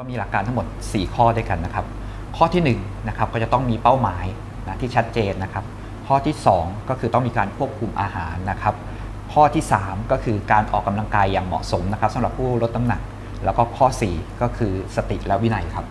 ก็มีหลักการทั้งหมด 4 ข้อด้วยกันนะครับ ข้อที่1นะครับก็จะต้องมีเป้าหมายนะที่ชัดเจนนะครับ ข้อที่ 2 ก็คือต้องมีการควบคุมอาหารนะครับ ข้อที่ 3 ก็คือการออกกำลังกายอย่างเหมาะสมนะครับสำหรับผู้ลดน้ำหนัก แล้วก็ข้อ 4 ก็คือสติและวินัยครับ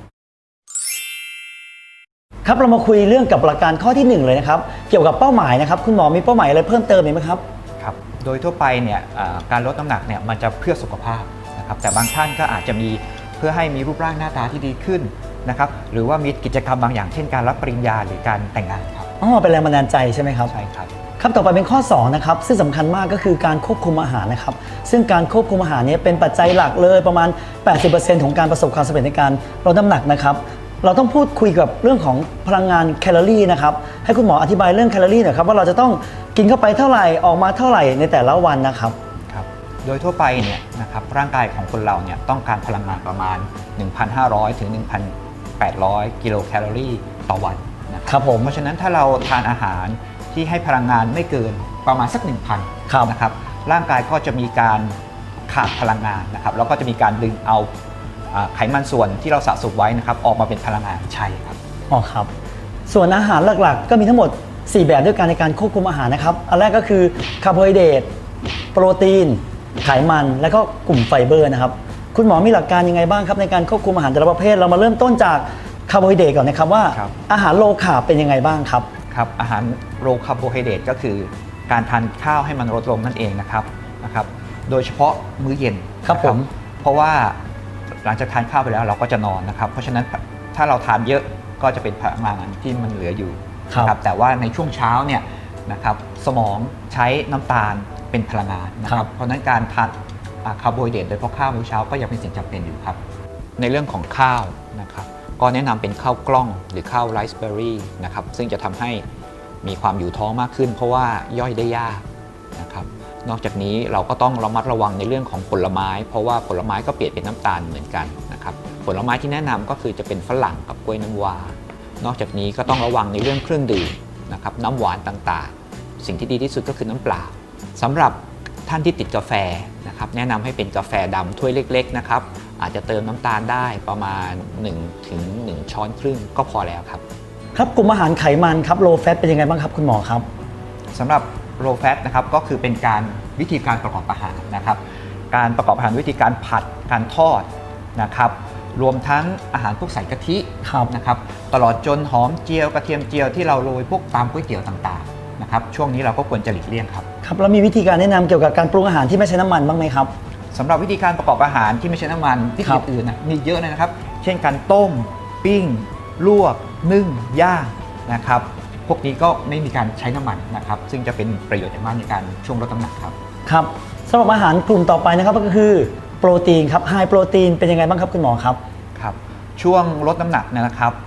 ครับเรามาคุยเรื่องกับหลักการข้อที่หนึ่งเลยนะครับ เกี่ยวกับเป้าหมายนะครับ คุณหมอมีเป้าหมายอะไรเพิ่มเติมอีกไหมครับครับ โดยทั่วไปเนี่ยอ่าการลดน้ำหนักเนี่ยมันจะเพื่อสุขภาพนะครับแต่บางท่านก็อาจจะมี เพื่อให้มีรูปร่างหน้าตาที่ดีขึ้นนะครับหรือว่ามีกิจกรรมบางอย่างเช่นการรับปริญญาหรือการแต่งงานครับอ๋อเป็นแรงบันดาลใจใช่ไหมครับใช่ครับครับต่อไปเป็นข้อ2นะครับซึ่งสำคัญมากก็คือการควบคุมอาหารนะครับซึ่งการควบคุมอาหารเนี้เป็นปัจจัยหลักเลยประมาณ 80%ของการประสบความสำเร็จในการลดน้ำหนักนะครับเราต้องพูดคุยกับเรื่องของพลังงานแคลอรี่นะครับให้คุณหมออธิบายเรื่องแคลอรี่หน่อยครับว่าเราจะต้องกินเข้าไปเท่าไหร่ออกมาเท่าไหร่ในแต่ละวันนะครับครับ โดยทั่วไปเนี่ยนะครับร่างกายของคนเราเนี่ยต้องการพลังงานประมาณ 1,500 ถึง 1,800 กิโลแคลอรี่ต่อวันนะคครับรับผมเพราะฉะนั้นถ้าเราทานอาหารที่ให้พลังงานไม่เกินประมาณสัก 1,000ครับนะครับร่างกายก็จะมีการขาดพลังงานนะครับแล้วก็จะมีการดึงเอาอ่าไขมันส่วนที่เราสะสมไว้นะครับออกมาเป็นพลังงานใช่ครับอ๋อครับ ส่วนอาหารหลักๆ ก็มีทั้งหมด 4 แบบด้วยกันในการควบคุมอาหารนะครับ อันแรกก็คือคาร์โบไฮเดรตโปรตีน ไขมันและก็กลุ่มไฟเบอร์นะครับ คุณหมอมีหลักการยังไงบ้างครับในการควบคุมอาหารแต่ละประเภท เรามาเริ่มต้นจากคาร์โบไฮเดรตก่อนนะครับว่า ครับ อาหารโลคาร์บเป็นยังไงบ้างครับ ครับอาหารโลคาร์โบไฮเดรตก็คือการทานข้าวให้มันลดลงนั่นเองนะครับนะครับ โดยเฉพาะมื้อเย็นครับนะผม เพราะว่าหลังจากทานข้าวไปแล้วเราก็จะนอนนะครับ เพราะฉะนั้นถ้าเราทานเยอะก็จะเป็นพลังงานที่มันเหลืออยู่ ครับนะแต่ว่าในช่วงเช้าเนี่ยนะครับสมองใช้น้ำตาล เป็นพลังงานนะครับ เพราะฉะนั้นการทานอ่าคาร์โบไฮเดรตโดยเฉพาะข้าวมื้อเช้าก็ยังเป็นสิ่งจำเป็นอยู่ครับ ในเรื่องของข้าวนะครับก็แนะนำเป็นข้าวกล้องหรือข้าวไรซ์เบอร์รี่นะครับซึ่งจะทำให้มีความอยู่ท้องมากขึ้น เพราะว่าย่อยได้ยากนะครับนอกจากนี้เราก็ต้องระมัดระวังในเรื่องของผลไม้ เพราะว่าผลไม้ก็เปลี่ยนเป็นน้ำตาลเหมือนกันนะครับผลไม้ที่แนะนำก็คือจะเป็นฝรั่งกับกล้วยน้ำว้านอกจากนี้ก็ต้องระวังในเรื่องเครื่องดื่มนะครับน้ำหวานต่างๆ สิ่งที่ดีที่สุดก็คือน้ำเปล่า สำหรับท่านที่ติดกาแฟนะครับแนะนำให้เป็นกาแฟดำถ้วยเล็กๆนะครับอาจจะเติมน้ำตาลได้ประมาณ1ถึง1ช้อนครึ่งก็พอแล้วครับ ครับกลุ่มอาหารไขมันครับโลแฟตเป็นยังไงบ้างครับคุณหมอครับสำหรับ low fat นะครับก็คือเป็นการวิธีการประกอบอาหารนะครับ การประกอบอาหารวิธีการผัดการทอดนะครับรวมทั้งอาหารพวกใส่กะทิครับนะครับตลอดจนหอมเจียวกระเทียมเจียวที่เราโรยพวกตามก๋วยเตี๋ยวต่างๆ นะครับช่วงนี้เราก็ควรจะหลีกเลี่ยงครับครับแล้วมีวิธีการแนะนำเกี่ยวกับการปรุงอาหารที่ไม่ใช้น้ำมันบ้างไหมครับ สำหรับวิธีการประกอบอาหารที่ไม่ใช่น้ำมันวิธีครับ อื่นๆนะมีเยอะเลยนะครับ เช่นการต้ม ปิ้ง ลวก นึ่ง ย่างนะครับพวกนี้ก็ไม่มีการใช้น้ำมันนะครับซึ่งจะเป็นประโยชน์อย่างมากในการช่วงลดน้ำหนักครับ ครับสำหรับอาหารกลุ่มต่อไปนะครับก็คือโปรตีนครับไฮโปรตีนเป็นยังไงบ้างครับคุณหมอครับ ครับช่วงลดน้ำหนักเนยนะครับเอ่อ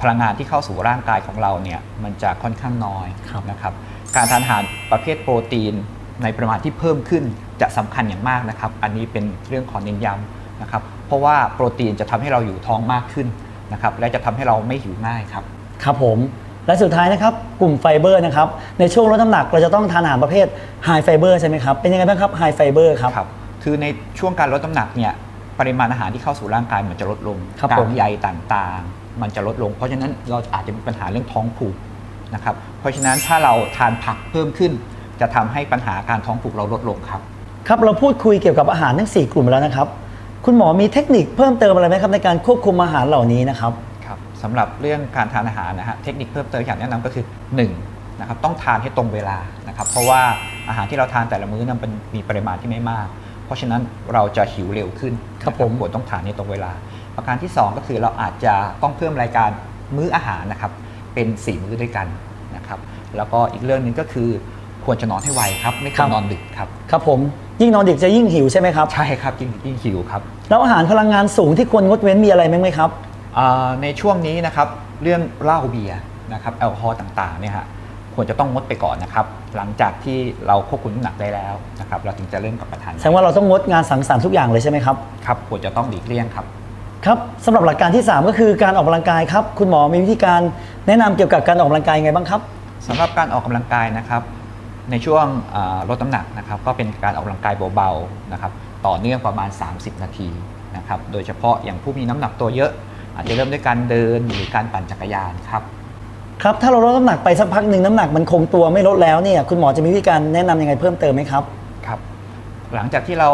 พลังงานที่เข้าสู่ร่างกายของเราเนี่ยมันจะค่อนข้างน้อยครับนะครับการทานอาหารประเภทโปรตีนในปริมาณที่เพิ่มขึ้นจะสำคัญอย่างมากนะครับ อันนี้เป็นเรื่องของเน้นย้ำนะครับ เพราะว่าโปรตีนจะทำให้เราอยู่ท้องมากขึ้นนะครับ และจะทำให้เราไม่หิวง่ายครับ ครับผม และสุดท้ายนะครับ กลุ่มไฟเบอร์นะครับ ในช่วงลดน้ำหนักเราจะต้องทานอาหารประเภทไฮไฟเบอร์ใช่ไหมครับ เป็นยังไงบ้างครับไฮไฟเบอร์ครับครับคือในช่วงการลดน้ำหนักเนี่ย ปริมาณอาหารที่เข้าสู่ร่างกายมันจะลดลงครับกาผกมใยต่างๆ มันจะลดลง เพราะฉะนั้นเราอาจจะมีปัญหาเรื่องท้องผูกนะครับ เพราะฉะนั้นถ้าเราทานผักเพิ่มขึ้น จะทำให้ปัญหาการท้องผูกเราลดลงครับ ครับเราพูดคุยเกี่ยวกับอาหารทั้ง 4 กลุ่มแล้วนะครับ คุณหมอมีเทคนิคเพิ่มเติมอะไรไหมครับในการควบคุมอาหารเหล่านี้นะครับครับสำหรับเรื่องการทานอาหารนะฮะเทคนิคเพิ่มเติมอย่างแนะนำก็คือ1นะครับต้องทานให้ตรงเวลานะครับ เพราะว่าอาหารที่เราทานแต่ละมื้อนั้นเป็นมีปริมาณที่ไม่มาก เพราะฉะนั้นเราจะหิวเร็วขึ้นครับนะผมควรต้องทานให้ตรงเวลา ประการที่ 2 ก็คือเราอาจจะต้องเพิ่มรายการมื้ออาหารนะครับเป็น 4 มื้อด้วยกันนะครับแล้วก็อีกเรื่องหนึงก็คือควรจะนอนให้ไวครับไม่ควรนอนดึกครับครับผมยิ่งนอนดึกจะยิ่งหิวใช่ไหมครับใช่ครับยิ่งยิ่งหิวครับแล้วอาหารพลังงานสูงที่ควรงดเว้นมีอะไรไหมครับอ่าในช่วงนี้นะครับเรื่องเหล้าเบียร์นะครับแอลกอฮอล์ต่างๆเนี่ยฮะควรจะต้องงดไปก่อนนะครับ หลังจากที่เราควบคุมน้ำหนักได้แล้วนะครับ เราถึงจะเริ่มกลับมาทานแสดงว่าเราต้องงดงานสังสรรค์ทุกอย่างเลยใช่ไหมครับ ครับ ควรจะต้องหลีกเลี่ยงครับ ครับสำหรับหลักการที่ 3 ก็คือการออกกำลังกายครับ คุณหมอมีวิธีการแนะนำเกี่ยวกับการออกกำลังกายยังไงบ้างครับ สำหรับการออกกำลังกายนะครับในช่วงอ่าลดน้ำหนักนะครับก็เป็นการออกกำลังกายเบาๆนะครับต่อเนื่องประมาณ 30 นาทีนะครับโดยเฉพาะอย่างผู้มีน้ำหนักตัวเยอะ อาจจะเริ่มด้วยการเดินหรือการปั่นจักรยานครับ ครับ ถ้าเราลดน้ำหนักไปสักพักหนึ่งน้ำหนักมันคงตัวไม่ลดแล้วเนี่ยคุณหมอจะมีวิธีการแนะนำยังไงเพิ่มเติมไหมครับ ครับหลังจากที่เรา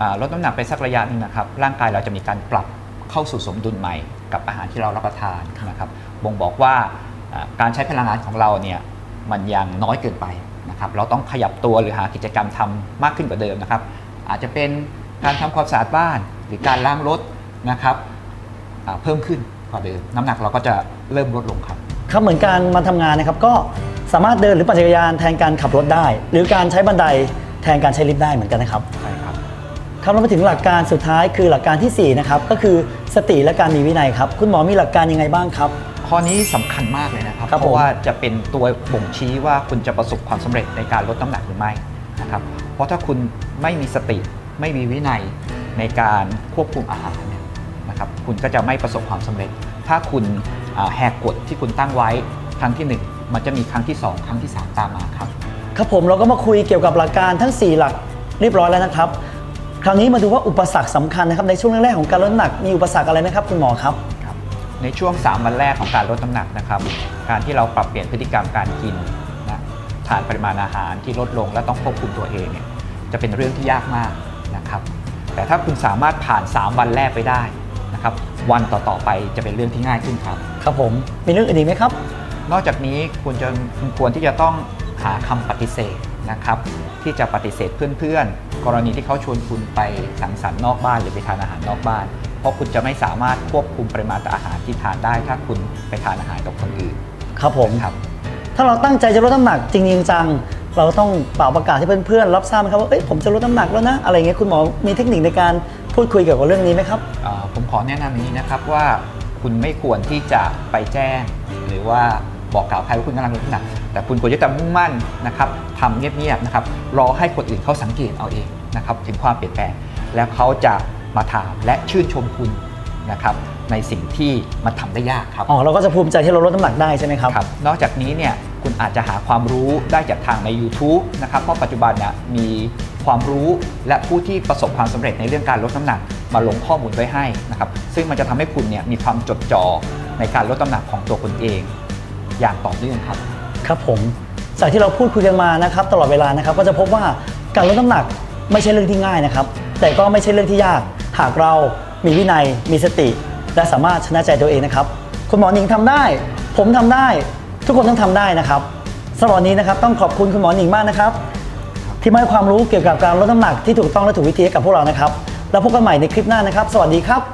อ่าลดน้ำหนักไปสักระยะหนึงนะครับร่างกายเราจะมีการปรับ เข้าสู่สมดุลใหม่กับอาหารที่เรารับประทานนะครับบ่งบอกว่าอ่าการใช้พลังงานของเราเนี่ยมันยังน้อยเกินไปนะครับเราต้องขยับตัวหรือหากิจกรรมทำมากขึ้นกว่าเดิมนะครับ อาจจะเป็นการทำความสะอาดบ้าน หรือการล้างรถนะครับอ่าเพิ่มขึ้นกว่าเดิมน้ำหนักเราก็จะเริ่มลดลงครับครับเหมือนการมาทำงานนะครับก็สามารถเดินหรือปั่นจักรยานแทนการขับรถได้ หรือการใช้บันไดแทนการใช้ลิฟต์ได้เหมือนกันนะครับใช่ครับ ครับเรามาถึงหลักการสุดท้ายคือหลักการทีสี่ 4 นะครับ ก็คือสติและการมีวินัยครับ คุณหมอมีหลักการยังไงบ้างครับ ข้อนี้สำคัญมากเลยนะครับ ครับเพราะผมว่าจะเป็นตัวบ่งชี้ว่าคุณจะประสบความสำเร็จในการลดน้ำหนักหรือไม่นะครับ เพราะถ้าคุณไม่มีสติไม่มีวินัยในการควบคุมอาหารเนี่ยนะครับ คุณก็จะไม่ประสบความสำเร็จ ถ้าคุณอ่าแหกกฎที่คุณตั้งไว้ครั้งที่หนึ่งมันจะมีครั้งที่สองครั้งที่สามตามมาครับ ครับผมเราก็มาคุยเกี่ยวกับหลักการทั้ง 4 หลักเรียบร้อยแล้วนะครับ คราวนี้มาดูว่าอุปสรรคสำคัญนะครับในช่วงแรกๆของการลดน้ำหนักมีอุปสรรคอะไรไหมครับคุณหมอครับครับในช่วง 3 วันแรกของการลดน้ำหนักนะครับ การที่เราปรับเปลี่ยนพฤติกรรมการกินนะทานปริมาณอาหารที่ลดลงและต้องควบคุมตัวเองเนี่ยจะเป็นเรื่องที่ยากมากนะครับ แต่ถ้าคุณสามารถผ่าน 3 วันแรกไปได้นะครับ วันต่อๆไปจะเป็นเรื่องที่ง่ายขึ้นครับ ครับผมมีเรื่องอื่นอีกไหมครับ นอกจากนี้คุณจะคุณควรที่จะต้องหาคำปฏิเสธ นะครับที่จะปฏิเสธเพื่อนๆ กรณีที่เขาชวนคุณไปสังสรรค์นอกบ้านหรือไปทานอาหารนอกบ้าน เพราะคุณจะไม่สามารถควบคุมปริมาณอาหารที่ทานได้ ถ้าคุณไปทานอาหารกับคนอื่นครับผม ครับถ้าเราตั้งใจจะลดน้ำหนักจริงๆจังๆเราต้องเป่าประกาศให้เพื่อนๆรับทราบไหมครับว่าเอ้ยผมจะลดน้ำหนักแล้วนะอะไรเงี้ยคุณหมอมีเทคนิคในการพูดคุยเกี่ยวกับเรื่องนี้ไหมครับเอ่อผมขอแนะนำอย่างนี้นะครับว่าคุณไม่ควรที่จะไปแจ้ง หรือว่าบอกกล่าวใครว่าคุณกำลังลดน้ำหนัก แต่คุณควรจะทำมุ่งมั่นนะครับทำเงียบๆนะครับรอให้คนอื่นเขาสังเกตเอาเองนะครับถึงความเปลี่ยนแปลง แล้วเขาจะมาถามและชื่นชมคุณนะครับในสิ่งที่มันทำได้ยากครับอ๋อเราก็จะภูมิใจที่เราลดน้ำหนักได้ใช่ไหมครับครับนอกจากนี้เนี่ยคุณอาจจะหาความรู้ได้จากทางใน YouTube นะครับเพราะปัจจุบันเนี่ยมีความรู้และผู้ที่ประสบความสำเร็จในเรื่องการลดน้ำหนัก มาลงข้อมูลไว้ให้นะครับซึ่งมันจะทำให้คุณเนี่ยมีความจดจ่อในการลดน้ำหนักของตัวคุณเอง อย่างต่อเนื่องครับ ครับผมจากที่เราพูดคุยกันมานะครับตลอดเวลานะครับก็จะพบว่าการลดน้ำหนักไม่ใช่เรื่องที่ง่ายนะครับ แต่ก็ไม่ใช่เรื่องที่ยาก หากเรามีวินัย มีสติ และสามารถชนะใจตัวเองนะครับคุณหมอหนิงทำได้ ผมทำได้ ทุกคนต้องทำได้นะครับสำหรับวันนี้นะครับต้องขอบคุณคุณหมอหนิงมากนะครับ ที่มาให้ความรู้เกี่ยวกับการลดน้ำหนักที่ถูกต้องและถูกวิธีให้กับพวกเรานะครับ แล้วพบกันใหม่ในคลิปหน้านะครับ สวัสดีครับ